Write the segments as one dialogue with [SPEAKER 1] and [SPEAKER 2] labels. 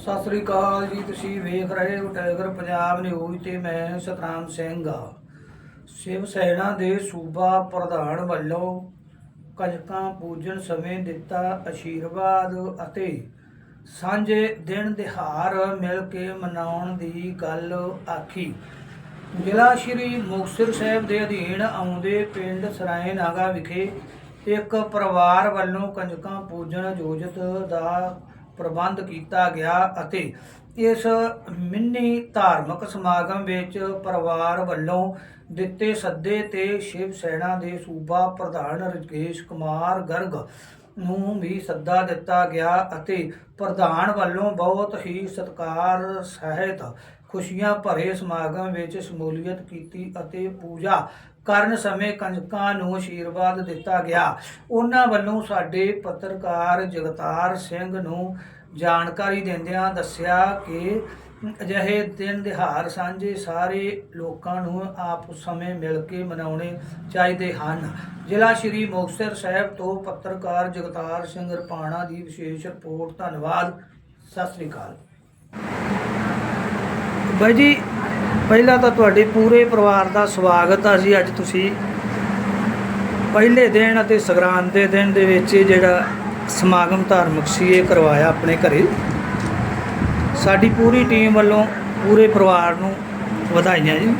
[SPEAKER 1] ਸਤਿ ਸ੍ਰੀ ਅਕਾਲ ਜੀ, ਤੁਸੀਂ ਵੇਖ ਰਹੇ ਹੋ ਟਾਈਗਰ ਪੰਜਾਬ ਨਿਊਜ਼ ਤੇ ਮੈਂ ਸਤਨਾਮ ਸਿੰਘ। ਆ ਸ਼ਿਵ ਸੈਨਾ ਦੇ ਸੂਬਾ ਪ੍ਰਧਾਨ ਵੱਲੋਂ ਕੰਜਕਾਂ ਪੂਜਨ ਸਮੇਂ ਦਿੱਤਾ ਅਸ਼ੀਰਵਾਦ ਅਤੇ ਸਾਂਝੇ ਦਿਨ ਦਿਹਾੜ ਮਿਲ ਕੇ ਮਨਾਉਣ ਦੀ ਗੱਲ ਆਖੀ। ਜ਼ਿਲ੍ਹਾ ਸ਼੍ਰੀ ਮੁਕਤਸਰ ਸਾਹਿਬ ਦੇ ਅਧੀਨ ਆਉਂਦੇ ਪਿੰਡ ਸਰਾਏ ਨਾਗਾ ਵਿਖੇ ਇੱਕ ਪਰਿਵਾਰ ਵੱਲੋਂ ਕੰਜਕਾਂ ਪੂਜਨ ਆਯੋਜਿਤ ਦਾ ਪ੍ਰਬੰਧ ਕੀਤਾ ਗਿਆ ਅਤੇ ਇਸ ਮਿੰਨੀ ਧਾਰਮਿਕ ਸਮਾਗਮ ਵਿੱਚ ਪਰਿਵਾਰ ਵੱਲੋਂ ਦਿੱਤੇ ਸੱਦੇ ਤੇ ਸ਼ਿਵ ਸੈਨਾ ਦੇ ਸੂਬਾ ਪ੍ਰਧਾਨ ਰਜੇਸ਼ ਕੁਮਾਰ ਗਰਗ ਨੂੰ ਵੀ ਸੱਦਾ ਦਿੱਤਾ ਗਿਆ ਅਤੇ ਪ੍ਰਧਾਨ ਵੱਲੋਂ ਬਹੁਤ ਹੀ ਸਤਿਕਾਰ ਸਹਿਤ ਖੁਸ਼ੀਆਂ ਭਰੇ ਸਮਾਗਮ ਵਿੱਚ ਸ਼ਮੂਲੀਅਤ ਕੀਤੀ ਅਤੇ ਪੂਜਾ ਕਰਨ ਸਮੇਂ ਕੰਜਕਾਂ ਨੂੰ ਆਸ਼ੀਰਵਾਦ ਦਿੱਤਾ ਗਿਆ। ਉਹਨਾਂ ਵੱਲੋਂ ਸਾਡੇ ਪੱਤਰਕਾਰ ਜਗਤਾਰ ਸਿੰਘ ਨੂੰ ਜਾਣਕਾਰੀ ਦਿੰਦਿਆਂ ਦੱਸਿਆ ਕਿ ਅਜਿਹੇ ਦਿਨ ਦਿਹਾੜ ਸਾਂਝੇ ਸਾਰੇ ਲੋਕਾਂ ਨੂੰ ਆਪ ਸਮੇਂ ਮਿਲ ਕੇ ਮਨਾਉਣੇ ਚਾਹੀਦੇ ਹਨ। ਜ਼ਿਲ੍ਹਾ ਸ਼੍ਰੀ ਮੁਕਤਸਰ ਸਾਹਿਬ ਤੋਂ ਪੱਤਰਕਾਰ ਜਗਤਾਰ ਸਿੰਘ ਰਪਾਣਾ ਦੀ ਵਿਸ਼ੇਸ਼ ਰਿਪੋਰਟ। ਧੰਨਵਾਦ। ਸਤਿ ਸ੍ਰੀ ਅਕਾਲ। ਬਾਈ ਜੀ, ਪਹਿਲਾਂ ਤਾਂ ਤੁਹਾਡੇ ਪੂਰੇ ਪਰਿਵਾਰ ਦਾ ਸਵਾਗਤ ਆ ਜੀ ਅੱਜ ਤੁਸੀਂ। ਪਹਿਲੇ ਦਿਨ ਅਤੇ ਸੰਗਰਾਂਦ ਦੇ ਦਿਨ ਦੇ ਵਿੱਚ ਜਿਹੜਾ ਸਮਾਗਮ ਧਾਰਮਿਕ ਸੀ, ਇਹ ਕਰਵਾਇਆ ਆਪਣੇ ਘਰੇ। ਸਾਡੀ ਪੂਰੀ ਟੀਮ ਵੱਲੋਂ ਪੂਰੇ ਪਰਿਵਾਰ ਨੂੰ ਵਧਾਈਆਂ ਜੀ।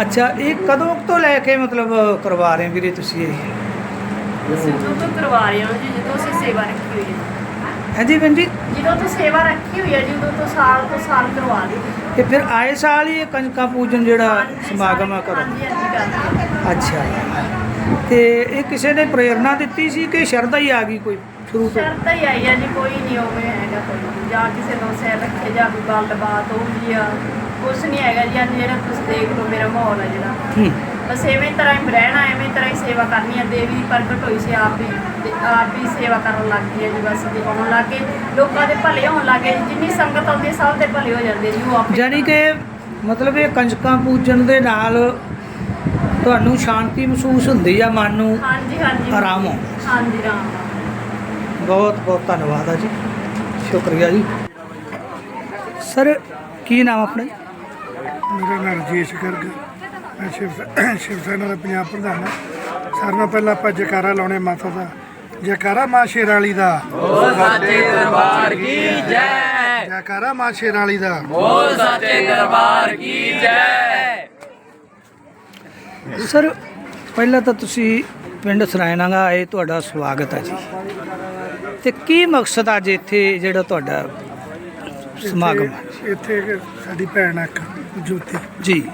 [SPEAKER 1] ਅੱਛਾ, ਇਹ ਕਦੋਂ ਤੋਂ ਲੈ ਕੇ ਮਤਲਬ ਕਰਵਾ ਰਹੇ ਵੀਰੇ ਤੁਸੀਂ ਇਹ?
[SPEAKER 2] ਅਸੀਂ ਤੋਂ ਕਰਵਾ ਰਹੇ ਹਾਂ ਜੀ, ਜਦੋਂ ਅਸੀਂ ਸੇਵਾ ਰੱਖੀ ਹੋਈ ਹੈ।
[SPEAKER 1] ਹਾਂਜੀ ਭੈਣ ਜੀ?
[SPEAKER 2] ਜਦੋਂ ਤੋਂ ਸੇਵਾ ਰੱਖੀ ਹੋਈ ਹੈ ਜੀ ਉਦੋਂ ਤੋਂ ਸਾਲ ਤੋਂ ਸਾਲ ਕਰਵਾ ਲਈ।
[SPEAKER 1] ਤੇ ਫਿਰ ਆਏ ਸਾਲ ਹੀ ਇਹ ਕੰਜਕਾਂ ਪੂਜਨ ਜਿਹੜਾ ਸਮਾਗਮ ਆ ਕਰੋ
[SPEAKER 2] ਹਾਂਜੀ ਹਾਂਜੀ ਕਰਦੇ ਹਾਂ।
[SPEAKER 1] ਅੱਛਾ। ਤੇ ਇਹ ਕਿਸੇ ਨੇ ਪ੍ਰੇਰਣਾ ਦਿੱਤੀ ਸੀ ਕਿ ਸ਼ਰਧਾ ਹੀ ਆ ਗਈ ਕੋਈ ਸ਼ੁਰੂ ਤੋਂ?
[SPEAKER 2] ਸ਼ਰਤ ਹੀ ਆਈ ਹੈ ਜੀ ਕੋਈ ਨਹੀਂ ਹੋਵੇ ਹੈਗਾ ਕੋਈ। ਜਾਂ ਕਿਸੇ ਨੂੰ ਸਿਰ ਰੱਖੇ ਜਾਂ ਕੋਈ ਗੱਲਬਾਤ ਹੋਊਗੀ ਆ। ਕੁਛ ਨਹੀਂ ਹੈਗਾ ਜੀ ਅੱਜ ਜਿਹੜਾ ਤੁਸੀਂ ਦੇਖ ਲਓ ਮੇਰਾ ਮਾਹੌਲ ਹੈ ਜਿਹੜਾ।
[SPEAKER 1] ਹੂੰ।
[SPEAKER 2] ਬਸ ਐਵੇਂ ਤਰ੍ਹਾਂ ਹੀ ਰਹਿਣਾ ਐਵੇਂ ਤਰ੍ਹਾਂ ਹੀ ਸੇਵਾ ਕਰਨੀ ਹੈ ਦੇਵੀ ਪ੍ਰਗਟ ਹੋਈ ਸੀ ਆਪ ਵੀ ਤੇ ਆਪ ਵੀ ਸੇਵਾ ਕਰਨ ਲੱਗ ਗਈ ਹੈ ਜੀ ਬਸ ਜੀ ਆਉਣ ਲੱਗ ਗਏ। ਲੋਕਾਂ ਦੇ ਭਲੇ ਹੋਣ ਲੱਗ ਗਏ ਜੀ। ਜਿੰਨੀ ਸੰਗਤ ਆਉਂਦੀ ਹੈ ਸਭ ਦੇ ਭਲੇ ਹੋ ਜਾਂਦੇ ਜੀ ਉਹ ਆਪੇ
[SPEAKER 1] ਜਾਨੀ ਕਿ ਮਤਲਬ ਇਹ ਕੰਜਕਾਂ ਪੂਜਨ ਦੇ ਨਾਲ ਤੁਹਾਨੂੰ ਸ਼ਾਂਤੀ ਮਹਿਸੂਸ ਹੁੰਦੀ ਆ ਮਨ ਨੂੰ
[SPEAKER 2] ਹਾਂਜੀ ਹਾਂਜੀ।
[SPEAKER 1] ਆਰਾਮ ਹੋ
[SPEAKER 2] ਹਾਂਜੀ ਰਾਮ
[SPEAKER 1] ਬਹੁਤ ਬਹੁਤ ਧੰਨਵਾਦ ਆ ਜੀ। ਸ਼ੁਕਰੀਆ ਜੀ। ਸਰ ਕੀ ਨਾਮ ਆਪਣਾ?
[SPEAKER 3] ਮੇਰਾ ਨਾਮ ਰਜੇਸ਼ ਗਰਗ ਮੈਂ ਸ਼ਿਵ ਸ਼ਿਵ ਸੈਨਾ ਦਾ ਪੰਜਾਬ ਪ੍ਰਧਾਨ ਹਾਂ। ਸਾਰਿਆਂ ਨਾਲੋਂ ਪਹਿਲਾਂ ਆਪਾਂ ਜੈਕਾਰਾ ਲਾਉਣੇ ਮਾਤਾ ਦਾ। ਜੈਕਾਰਾ ਮਾਂ ਸ਼ੇਰ ਵਾਲੀ ਦਾ
[SPEAKER 4] ਸੱਚੇ ਦਰਬਾਰ ਕੀ ਜੈ।
[SPEAKER 3] ਜੈਕਾਰਾ ਮਾਂ ਸ਼ੇਰ ਵਾਲੀ ਦਾ।
[SPEAKER 4] ਬੋਲ ਸੱਚੇ ਦਰਬਾਰ ਕੀ ਜੈ।
[SPEAKER 1] ਸਰ ਪਹਿਲਾਂ ਤਾਂ ਤੁਸੀਂ ਪਿੰਡ ਸਰਾਇਣਾਗਾ ਆਏ ਤੁਹਾਡਾ ਸਵਾਗਤ ਹੈ ਜੀ। ਤੇ ਕੀ ਮਕਸਦ ਅੱਜ ਇੱਥੇ ਜਿਹੜਾ ਤੁਹਾਡਾ ਸਮਾਗਮ?
[SPEAKER 3] ਇੱਥੇ- ਸਾਡੀ ਭੈਣ ਆ ਇੱਕ। ਜੋਤੀ।
[SPEAKER 1] ਜੀ।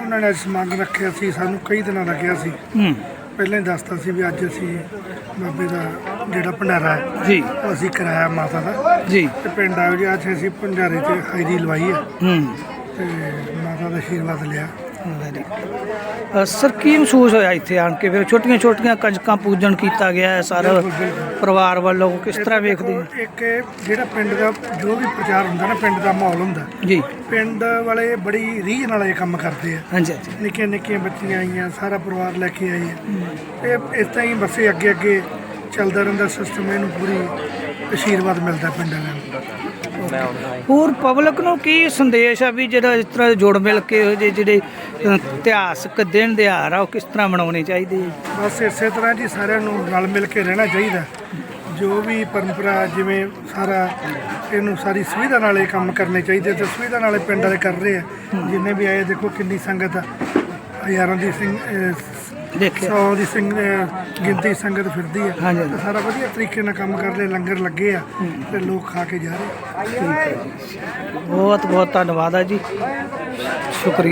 [SPEAKER 3] ਉਹਨਾਂ ਨੇ ਅੱਜ ਰੱਖਿਆ ਸੀ ਸਾਨੂੰ ਕਈ ਦਿਨਾਂ ਲੱਗਿਆ ਸੀ।
[SPEAKER 1] ਹੂੰ।
[SPEAKER 3] ਪਹਿਲਾਂ ਹੀ ਦੱਸਤਾ ਸੀ ਵੀ ਅੱਜ ਅਸੀਂ ਬਾਬੇ ਦਾ ਜਿਹੜਾ ਭੰਡਾਰਾ ਹੈ
[SPEAKER 1] ਜੀ।
[SPEAKER 3] ਉਹ ਅਸੀਂ ਕਰਾਇਆ ਮਾਤਾ ਦਾ।
[SPEAKER 1] ਜੀ।
[SPEAKER 3] ਤੇ ਪਿੰਡ ਆਇਓ ਜੀ ਅੱਜ ਅਸੀਂ ਭੰਡਾਰੇ ਤੇ ਹਾਜ਼ਰੀ ਲਵਾਈ ਹੈ
[SPEAKER 1] ਹੂੰ।
[SPEAKER 3] ਤੇ ਮਾਤਾ ਦਾ ਆਸ਼ੀਰਵਾਦ ਲਿਆ।
[SPEAKER 1] ਵੈਰੀ ਸਰ ਕੀ ਮਹਿਸੂਸ ਹੋਇਆ ਇੱਥੇ ਆਣ ਕੇ? ਫਿਰ ਛੋਟੀਆਂ ਛੋਟੀਆਂ ਕੰਜਕਾਂ ਪੂਜਨ ਕੀਤਾ ਗਿਆ ਹੈ ਸਾਰਾ। ਪਰਿਵਾਰ ਵੱਲੋਂ ਕਿਸ ਤਰ੍ਹਾਂ ਵੇਖਦੇ ਹੋ?
[SPEAKER 3] ਇੱਕ ਜਿਹੜਾ ਪਿੰਡ ਦਾ ਜੋ ਵੀ ਪ੍ਰਚਾਰ ਹੁੰਦਾ ਨਾ ਪਿੰਡ ਦਾ ਮਾਹੌਲ ਹੁੰਦਾ
[SPEAKER 1] ਜੀ।
[SPEAKER 3] ਪਿੰਡ ਵਾਲੇ ਬੜੀ ਰੀਝ ਨਾਲ ਇਹ ਕੰਮ ਕਰਦੇ ਆ।
[SPEAKER 1] ਹਾਂਜੀ ਹਾਂਜੀ।
[SPEAKER 3] ਨਿੱਕੀਆਂ ਨਿੱਕੀਆਂ ਬੱਚੀਆਂ ਆਈਆਂ ਸਾਰਾ ਪਰਿਵਾਰ ਲੈ ਕੇ ਆਏ ਆ। ਇਹ ਇਸ ਤਰ੍ਹਾਂ ਹੀ ਬੱਸੇ ਅੱਗੇ ਅੱਗੇ ਚੱਲਦਾ ਰਹਿੰਦਾ ਸਿਸਟਮ ਇਹਨੂੰ ਪੂਰੀ ਆਸ਼ੀਰਵਾਦ ਮਿਲਦਾ ਪਿੰਡ ਵਾਲਿਆਂ ਨੂੰ।
[SPEAKER 1] ਹੋਰ ਪਬਲਿਕ ਨੂੰ ਕੀ ਸੰਦੇਸ਼ ਆ ਵੀ ਜਿਹੜਾ ਇਸ ਤਰ੍ਹਾਂ ਜੁੜ ਮਿਲ ਕੇ ਇਹੋ ਜਿਹੇ ਜਿਹੜੇ ਅ, ਇਤਿਹਾਸਕ ਦਿਨ ਦਿਹਾੜ ਆ ਉਹ ਕਿਸ ਤਰ੍ਹਾਂ ਮਨਾਉਣੇ ਚਾਹੀਦੇ ਆ?
[SPEAKER 3] ਬਸ ਇਸੇ ਤਰ੍ਹਾਂ ਜੀ ਸਾਰਿਆਂ ਨੂੰ ਰਲ ਮਿਲ ਕੇ ਰਹਿਣਾ ਚਾਹੀਦਾ। ਜੋ ਵੀ ਪਰੰਪਰਾ ਜਿਵੇਂ ਸਾਰਾ ਇਹਨੂੰ ਸਾਰੀ ਸੁਵਿਧਾ ਨਾਲ ਇਹ ਕੰਮ ਕਰਨੇ ਚਾਹੀਦੇ ਤੇ ਸੁਵਿਧਾ ਨਾਲ ਇਹ ਪਿੰਡ ਵਾਲੇ ਕਰ ਰਹੇ ਆ। ਜਿੰਨੇ ਵੀ ਆਏ ਦੇਖੋ ਕਿੰਨੀ ਸੰਗਤ ਆ। ਹਜ਼ਾਰਾਂ ਦੀ ਸਿੰਘ
[SPEAKER 1] ਦੇਖਿਆ।
[SPEAKER 3] ਸੌ ਦੀ ਸਿੰਘ ਅਹ ਗਿਣਤੀ ਸੰਗਤ ਫਿਰਦੀ ਆ।
[SPEAKER 1] ਹਾਂਜੀ।
[SPEAKER 3] ਤੇ ਸਾਰਾ ਵਧੀਆ ਤਰੀਕੇ ਨਾਲ ਕੰਮ ਕਰ ਰਹੇ ਲੰਗਰ ਲੱਗੇ ਆ ਤੇ ਲੋਕ ਖਾ ਕੇ ਜਾ ਰਹੇ।
[SPEAKER 1] ਬਹੁਤ ਬਹੁਤ ਧੰਨਵਾਦ ਆ ਜੀ। ਸ਼ੁਕਰੀਆ।